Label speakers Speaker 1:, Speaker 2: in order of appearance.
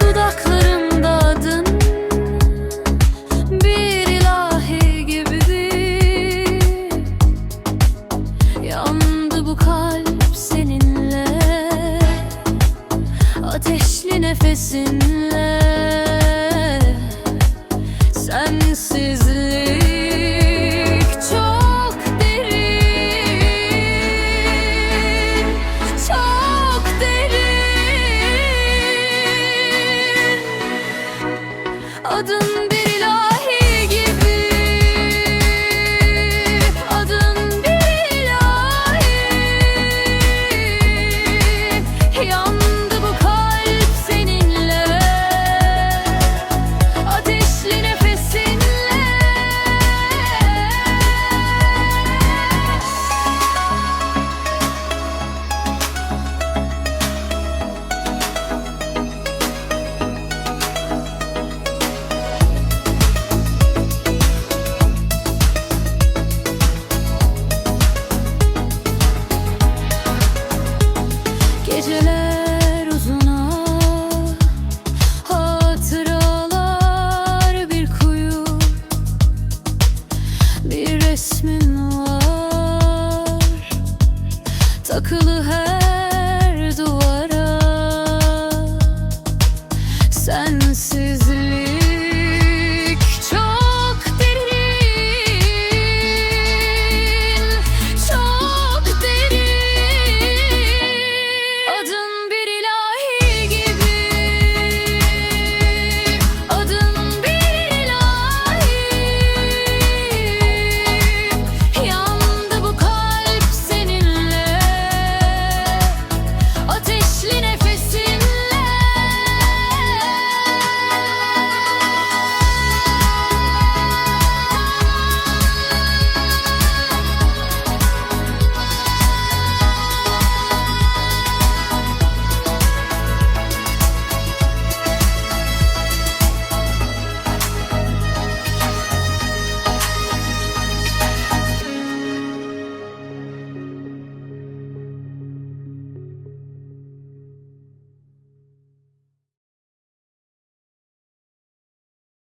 Speaker 1: Dudaklarımda adın bir ilahi gibiydi Yandı bu kalp nefesinle Sensizlik çok derin Çok derin. Adın bir Bir resmin var. Takılı her